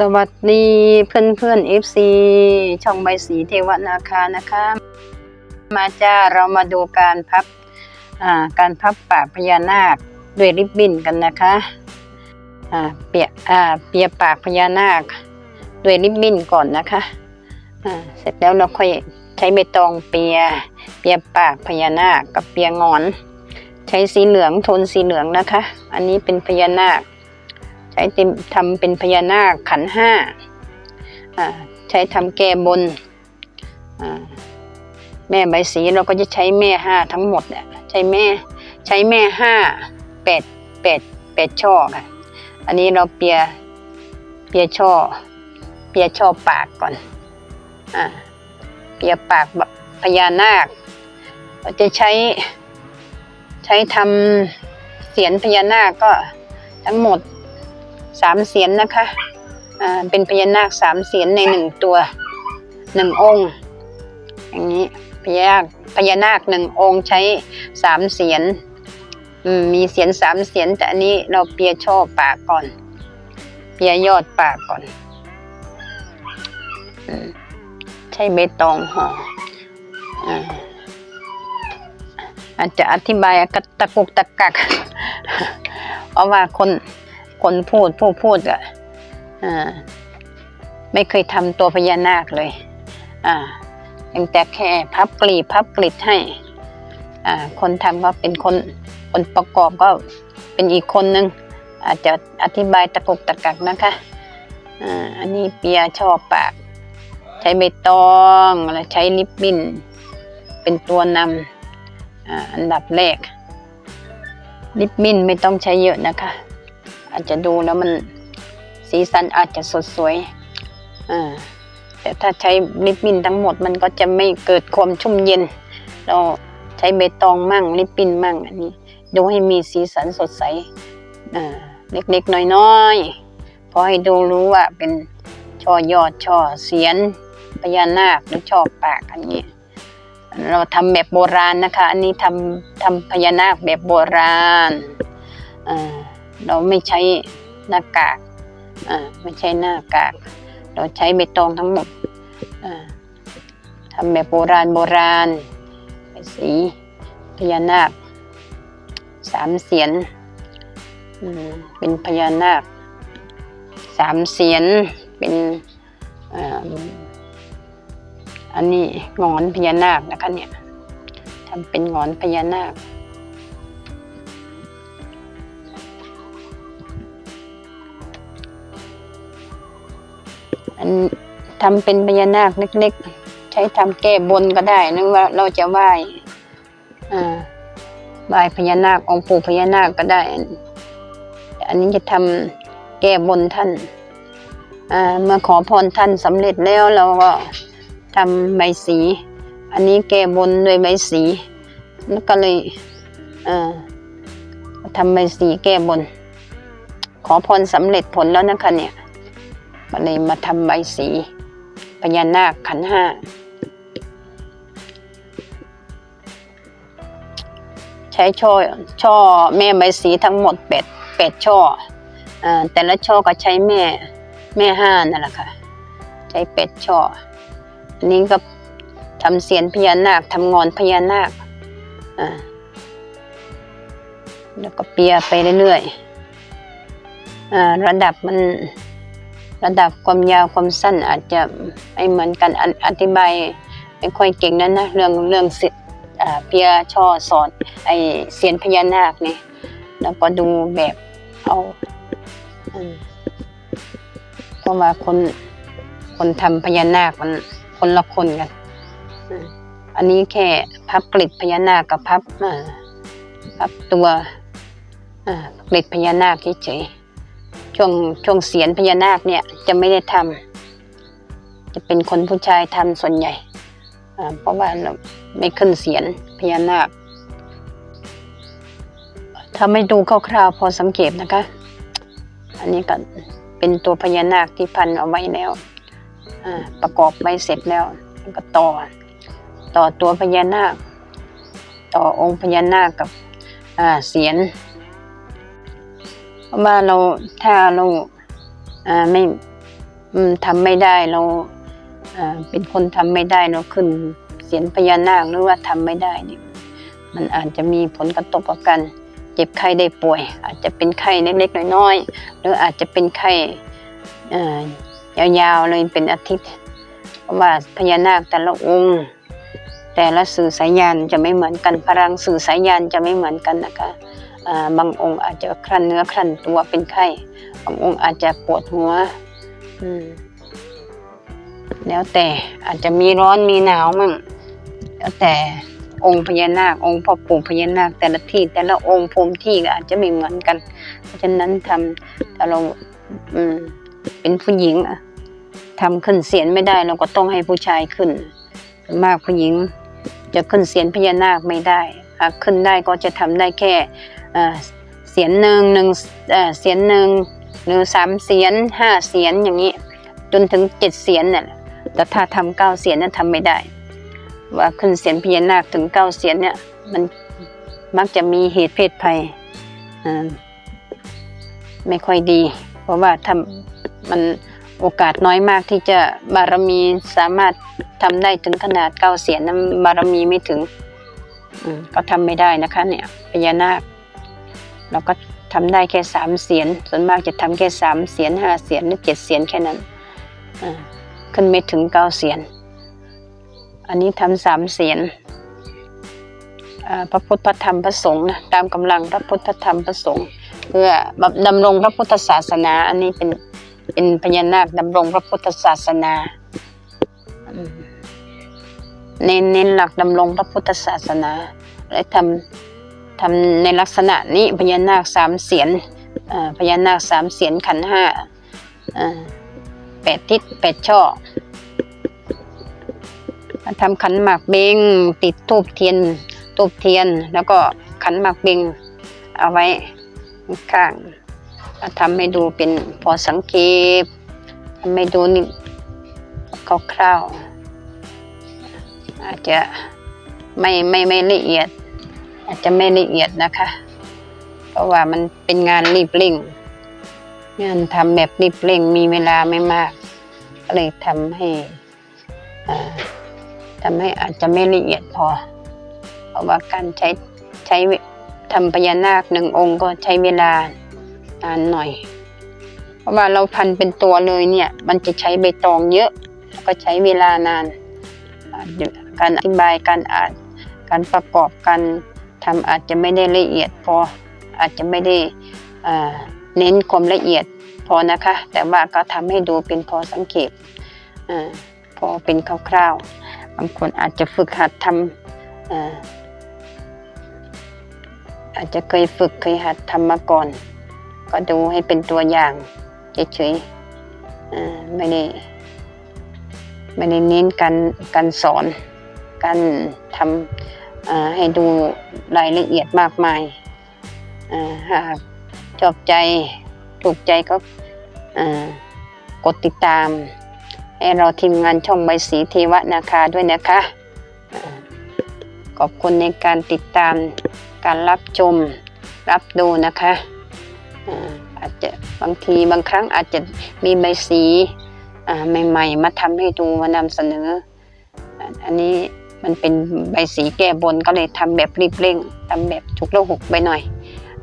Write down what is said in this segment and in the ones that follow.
สวัสดีเพื่อนเพื่อนๆ FC ช่องใบสีเทวนาคานะคะ มาจ้าเรามาดูการพับการพับปากพญานาคด้วยริบบิ้นกันนะคะเปียเปียปากพญานาคด้วยริบบิ้นก่อนนะคะเสร็จแล้วเราค่อยใช้ใบตองเปียเปียปากพญานาคกับเปียงอน ใช้สีเหลืองโทนสีเหลืองนะคะ อันนี้เป็นพญานาค ช้ทำเป็นพญานาคขันห้าใช้ทำแก้บนแม่ใบสีเราก็จะใช้แม่ห้าทั้งหมดเนี่ยใช้แม่ใช้แม่ห้าแปดแปดแปดช่อค่ะ อันนี้เราเปียเปียช่อ เปียช่อปากก่อนอ่าเปียปากพญานาคเราจะใช้ใช้ทำเสียนพญานาคก็ทั้งหมด สามเสียนนะคะอ่าเป็นพญานาคสามเสียนในหนึ่งตัวหนึ่งองค์ อย่างนี้พญานาคพญานาคหนึ่งองค์ใช้สามเสียนมีเสียนสามเสียนแต่อันนี้เราเปียช่อปากก่อน เปียยอดปากก่อนใช้เบตองห่ออาอาจจะอธิบายกระตะกุกตะกัก เพราะว่าคน คนพูดผู้พูดอะอ่าไม่เคยทำตัวพญานาคเลยอ่ายังแต่แค่พับกลีบพับกลิดให้อ่าคนทำก็เป็นคนคนประกอบก็เป็นอีกคนนึง อาจจะอธิบายตะกุกตะกักนะคะอ่าอันนี้เปียชอบปาก ใช้ใบตองแล้วใช้ลิปบิ้น เป็นตัวนำอ่าอันดับแรกลิปบิ้นไม่ต้องใช้เยอะนะคะ อาจจะดูแล้วมันสีสันอาจจะสดสวยอ่าแต่ถ้าใช้ลิปบินทั้งหมดมันก็จะไม่เกิดความชุ่มเย็น เราใช้ใบตองมั่งลิปบินมั่งอันนี้ ดูให้มีสีสันสดใสอ่าเล็กๆน้อยๆพอให้ดูรู้ว่าเป็นช่อยอดช่อเสียนพญานาคหรือช่อปากอันนี้เราทำแบบโบราณนะคะ อันนี้ทำทำพญานาคแบบโบราณอ่า เราไม่ใช้หน้ากากอ่าไม่ใช่หน้ากาก เราใช้ใบตองทั้งหมดอ่าทำแบบโบราณโบราณสีพญานาคสามเสียนอืมเป็นพญานาคสามเสียนเป็นอ่าอันนี้งอนพญานาคนะคะเนี่ยทำเป็นงอนพญานาค ทำเป็นพญานาคเล็กๆ ใช้ทำแก้บนก็ได้นึกว่าเราจะไหว้อ่าไหว้พญานาคองค์ปู่พญานาคก็ได้ อันนี้จะทำแก้บนท่านอ่าเมื่อขอพรท่านสำเร็จแล้วเราก็ทำใบสี อันนี้แก้บนด้วยใบสี แล้วก็เลยอ่าทำใบสีแก้บน ขอพรสำเร็จผลแล้วนะคะเนี่ย ก็เลยมาทำใบสีพญานาคขันห้า ใช้ช่อช่อแม่ใบสีทั้งหมดแปดแปดช่ออแต่ละช่อก็ใช้แม่แม่ห้านั่นแหละค่ะ ใช้เป็ดช่อ อันนี้ก็ทำเสียนพญานาคทำงอนพญานาคอ่าแล้วก็เปียไปเรื่อยๆระดับมัน ระดับความยาวความสั้นอาจจะไม่เหมือนกันอธิบายไม่ค่อยเก่งนั้นนะเรื่องเรื่องสิอ่าเปียช่อสอนไอเสียนพญานาคนี่แล้วก็ดูแบบเอาเพราะว่าคนคนทำพญานาคมันคนละคนกันอันนี้แค่พับกลิดพญานาคกับพับพับตัวกลิดพญานาคเฉยๆ ช่วงช่วงเสียนพญานาคเนี่ยจะไม่ได้ทำจะเป็นคนผู้ชายทำส่วนใหญ่เพราะว่าเราไม่ขึ้นเสียนพญานาคทำให้ดูคร่าวๆพอสังเกตนะคะ อันนี้ก็เป็นตัวพญานาคที่พันเอาไว้แล้วประกอบไว้เสร็จแล้วก็ต่อ ต่อตัวพญานาค ต่อองค์พญานาคกับเสียน เพราะว่าเราถ้าเราไม่ทำไม่ได้เราเป็นคนทำไม่ได้เราขึ้นเสียนพญานาคหรือว่าทำไม่ได้เนี่ยมันอาจจะมีผลกระทบกับกัน เจ็บไข้ได้ป่วย อาจจะเป็นไข้เล็กๆน้อยๆหรืออาจจะเป็นไข้ยาวๆเลยเป็นอาทิตย์เพราะว่าพญานาคแต่ละองค์ แต่ละสื่อสายยานจะไม่เหมือนกันพลังสื่อสายยานจะไม่เหมือนกันนะคะ บางองค์อาจจะคลั่นเนื้อคลั่นตัวเป็นไข้ บางองค์อาจจะปวดหัวแล้วแต่อาจจะมีร้อนมีหนาวมั่งแล้วแต่องค์พญานาคองค์พ่อปู่พญานาคแต่ละที่ แต่ละองค์ภูมิที่ก็อาจจะไม่เหมือนกัน เพราะฉะนั้นทำถ้าเราเป็นผู้หญิงอะทำขึ้นเสียนไม่ได้เราก็ต้องให้ผู้ชายขึ้นส่วนมากผู้หญิง จะขึ้นเสียนพญานาคไม่ได้หากขึ้นได้ก็จะทำได้แค่ เสียนหนึ่งหนึ่งเสียนหนึ่งหรือสามเสียนห้าเสียนอย่างนี้ จนถึงเจ็ดเสียนน่ะแต่ถ้าทำเก้าเสียนนั้นทำไม่ได้ ว่าขึ้นเสียนพญานาคถึงเก้าเสียนเนี่ยมันมักจะมีเหตุเพศภัยไม่ค่อยดี เพราะว่าทำมันโอกาสน้อยมากที่จะบารมีสามารถทำได้ถึงขนาดเก้าเสียนนั้นบารมีไม่ถึงก็ทำไม่ได้นะคะ เนี่ยพญานาค เราก็ทำได้แค่สามเสียน ส่วนมากจะทำแค่สามเสียนห้าเสียนหรือเจ็ดเสียนแค่นั้นขึ้นไม่ถึงเก้าเสียน อันนี้ทำสามเสียนพระพุทธพระธรรมพระสงฆ์นะตามกำลังพระพุทธธรรมพระสงฆ์เพื่อดำรงพระพุทธศาสนา อันนี้เป็นเป็นพญานาคดำรงพระพุทธศาสนาเน้นเน้นหลักดำรงพระพุทธศาสนาและทำ ทำในลักษณะนี้พญานาคสามเสียนพญานาคสามเสียนขันห้าแปดทิศแปดช่อทำขันหมากเบงติดทูบเทียนทูบเทียน แล้วก็ขันหมากเบงเอาไว้ข้างทำให้ดูเป็นพอสังเกตทำให้ดูนี่คร่าวๆอาจจะไม่ไม่ไม่ละเอียด อาจจะไม่ละเอียดนะคะ เพราะว่ามันเป็นงานรีบเร่ง งานทำแบบรีบเร่งมีเวลาไม่มากก็เลยทำให้ทำให้อาจจะไม่ละเอียดพอ เพราะว่าการใช้ใช้ทำพญานาคหนึ่งองค์ก็ใช้เวลานานหน่อย เพราะว่าเราพันเป็นตัวเลยเนี่ย มันจะใช้ใบตองเยอะแล้วก็ใช้เวลานาน การอธิบายการอ่านการประกอบการ ทำอาจจะไม่ได้ละเอียดพออาจจะไม่ได้เน้นความละเอียดพอนะคะ แต่ว่าก็ทำให้ดูเป็นพอสังเกตอพอเป็นคร่าวๆ บางคนอาจจะฝึกหัดทำอาอาจจะเคยฝึกเคยหัดทำมาก่อน ก็ดูให้เป็นตัวอย่างเฉยๆไม่ได้ไม่ได้เน้นการการสอนการทำ ให้ดูรายละเอียดมากมายหากชอบใจถูกใจก็กดติดตามให้เราทีมงานช่องใบสีเทวนาคาด้วยนะคะ ขอบคุณในการติดตามการรับชมรับดูนะคะอาจจะบางทีบางครั้งอาจจะมีใบสีใหม่ ๆ มาทำให้ดูมานำเสนอ อันนี้ มันเป็นใบสีแก้บนก็เลยทำแบบรีบเร่งทำแบบฉุกละหุกไปหน่อย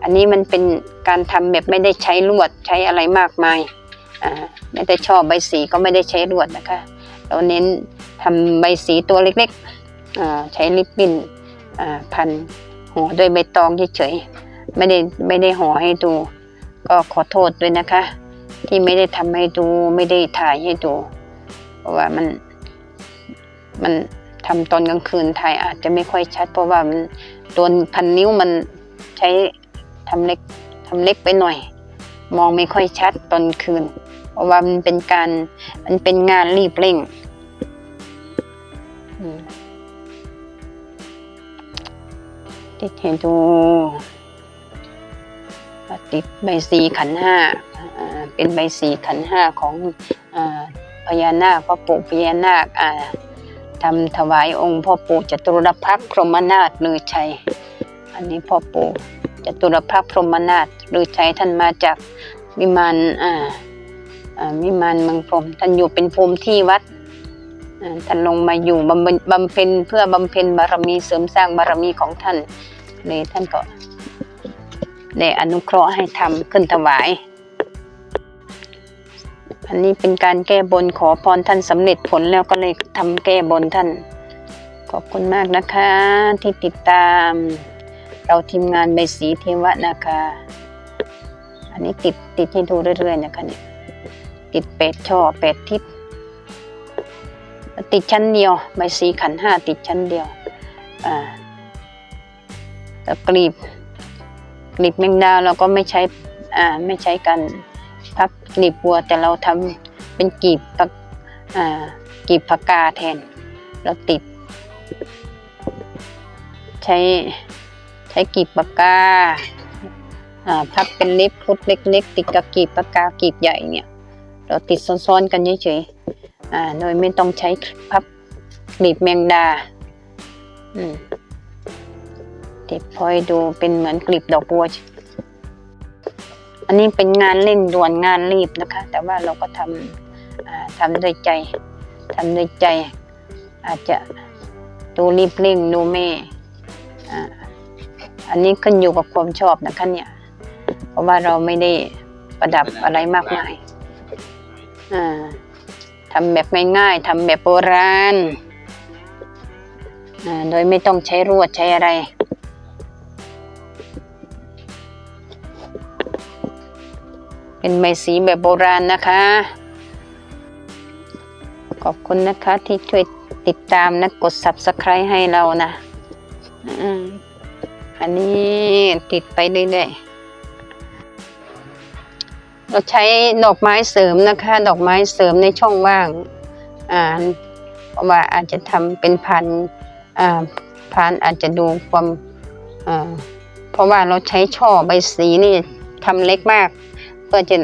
อันนี้มันเป็นการทำแบบไม่ได้ใช้ลวดใช้อะไรมากมายอ่าไม่ได้ชอบใบสีก็ไม่ได้ใช้ลวดนะคะ เราเน้นทำใบสีตัวเล็กๆอ่าใช้ริบบิ้นอ่าพันห่อด้วยใบตองเฉยๆไม่ได้ไม่ได้ห่อให้ดู ก็ขอโทษด้วยนะคะ ที่ไม่ได้ทำให้ดูไม่ได้ถ่ายให้ดู เพราะว่ามันมัน ทำตอนกลางคืนถ่ายอาจจะไม่ค่อยชัด เพราะว่ามันโดนพันนิ้วมันใช้ทำเล็กทำเล็กไปหน่อย มองไม่ค่อยชัดตอนคืน เพราะว่ามันเป็นการมันเป็นงานรีบเร่งติดให้ดูติดใบสีขันห้าเป็นใบสีขันห้าของอพญานาคพ่อปู่พญานาคอ่า ทำถวายองค์พ่อปู่จตุรพักษ์พรหมนาถลือชัย อันนี้พ่อปู่จตุรพักษ์พรหมนาถลือชัยท่านมาจากวิมานอ่าอ่าวิมานเมืองพรมท่านอยู่เป็นภูมิที่วัดอ่าท่านลงมาอยู่บำเพ็ญบำเพ็ญเพื่อบำเพ็ญบารมีเสริมสร้างบารมีของท่านเลยท่านก็ได้อนุเคราะห์ให้ทำขึ้นถวาย อันนี้เป็นการแก้บนขอพรท่านสำเร็จผลแล้วก็เลยทำแก้บนท่าน ขอบคุณมากนะคะที่ติดตาม เราทีมงานใบสีเทวะนะคะ อันนี้ติดติดให้ดูเรื่อยๆนะคะเนี่ยติดเป็ดช่อเป็ดทิศติดชั้นเดียวใบสีขันห้าติดชั้นเดียวอ่าแต่กลีบกลีบแมงดาเราก็ไม่ใช้อ่าไม่ใช้กัน พับกลีบบัวแต่เราทำเป็นกลีบปักกลีบผักกาแทน เราติด ใช้ใช้กลีบปากกาพับเป็นเล็บพุดเล็กๆ ติดกับกลีบปากกากลีบใหญ่เนี่ย เราติดซ้อนๆกันเฉยๆโดยไม่ต้องใช้พับกลีบแมงดาอืมติดพลอยดูเป็นเหมือนกลีบดอกบัว อันนี้เป็นงานเร่งด่วนงานรีบนะคะ แต่ว่าเราก็ทำทำด้วยใจทำด้วยใจ อาจจะดูรีบเร่งดูไม่อันนี้ขึ้นอยู่กับความชอบนะคะเนี่ย เพราะว่าเราไม่ได้ประดับอะไรมากมายทำแบบง่ายๆทำแบบโบราณโดยไม่ต้องใช้รวดใช้อะไร เป็นใบสีแบบโบราณนะคะ ขอบคุณนะคะที่ช่วยติดตามนะกด subscribe ให้เรานะอันนี้ติดไปเรื่อยๆเราใช้ดอกไม้เสริมนะคะ ดอกไม้เสริมในช่องว่างอ่าเพราะว่าอาจจะทำเป็นพันอ่าพันอาจจะดูความอ่าเพราะว่าเราใช้ช่อใบสีนี่ทำเล็กมาก เพื่อจะ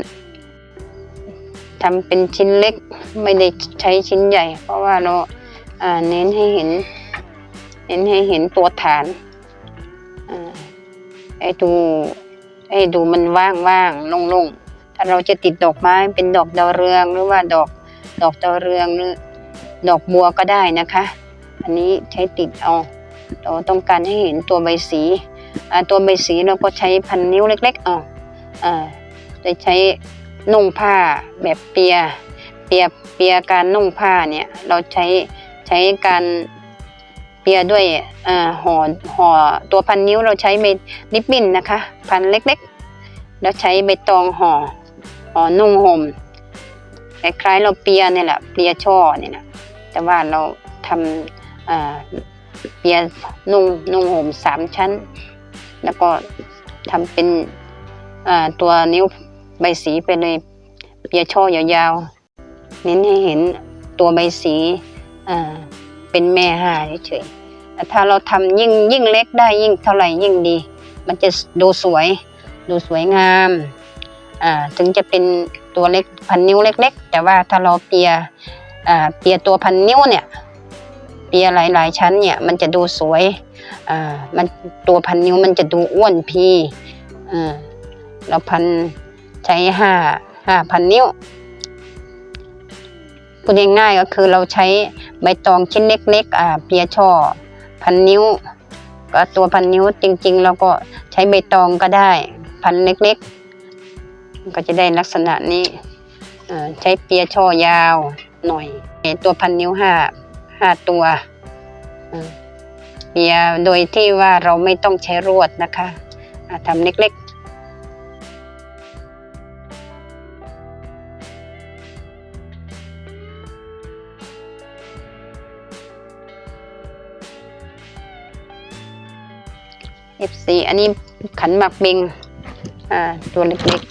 ทำเป็นชิ้นเล็กไม่ได้ใช้ชิ้นใหญ่ เพราะว่าเราเน้นให้เห็น เน้นให้เห็นตัวฐานอให้ดูให้ดูมันว่างๆโล่งๆถ้าเราจะติดดอกไม้เป็นดอกดาวเรืองหรือว่าดอกดอกดาวเรืองหรือดอกบัวก็ได้นะคะ อันนี้ใช้ติดเอาเราต้องการให้เห็นตัวใบสีตัวใบสีเราก็ใช้พันนิ้วเล็กๆเอาอ่า จะใช้นุ่งผ้าแบบเปีย เปียเปียการนุ่งผ้าเนี่ยเราใช้ใช้การเปียด้วยห่อห่อตัวพันนิ้วเราใช้เมริบบิ้นนะคะ พันเล็กๆ แล้วใช้ใบตองห่อห่อนุ่งห่มคล้ายๆเราเปียเนี่ยแหละเปียช่อเนี่ยนะแต่ว่าเราทำเปียนุ่งนุ่งห่มสามชั้น แล้วก็ทำเป็นตัวนิ้ว ใบสีไปเลยเปียช่อยาวๆเน้นให้เห็นตัวใบสีเป็นแม่ห่าเฉยๆแต่ถ้าเราทำยิ่งยิ่งเล็กได้ยิ่งเท่าไหร่ยิ่งดี มันจะดูสวยดูสวยงามถึงจะเป็นตัวเล็กพันนิ้วเล็ก ๆ แต่ว่าถ้าเราเปียเปียตัวพันนิ้วเนี่ยเปียหลายๆชั้นเนี่ยมันจะดูสวยมันตัวพันนิ้วมันจะดูอ้วนพี่เราพัน ใช้ห้าห้าพันนิ้วพูดง่ายๆก็คือเราใช้ใบตองชิ้นเล็กๆอ่าเปียช่อพันนิ้ว ก็ตัวพันนิ้วจริงๆ เราก็ใช้ใบตองก็ได้พันเล็กๆ ก็จะได้ลักษณะนี้ใช้เปียช่อยาวหน่อยตัวพันนิ้วห้าห้าตัวเปียโดยที่ว่าเราไม่ต้องใช้รวดนะคะทำเล็กๆ F4 อันนี้ขันหมักเบงอ่าตัวเล็ก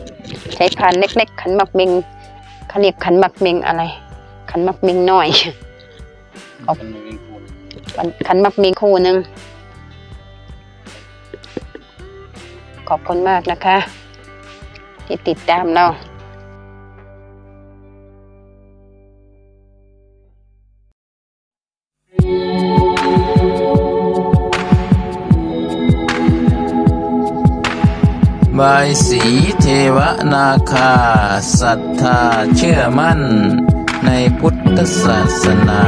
ๆ ใช้พานเล็ก ๆ ขันหมักเบงเขาเรียกขันหมักเบงอะไร ขันหมักเบงน้อยขอบมันมีคูณขันหมักเบงคู่หนึ่งขอบคุณมากนะคะ ที่ติดตามเรา บายสีเทวนาคาศรัทธาเชื่อมั่นในพุทธศาสนา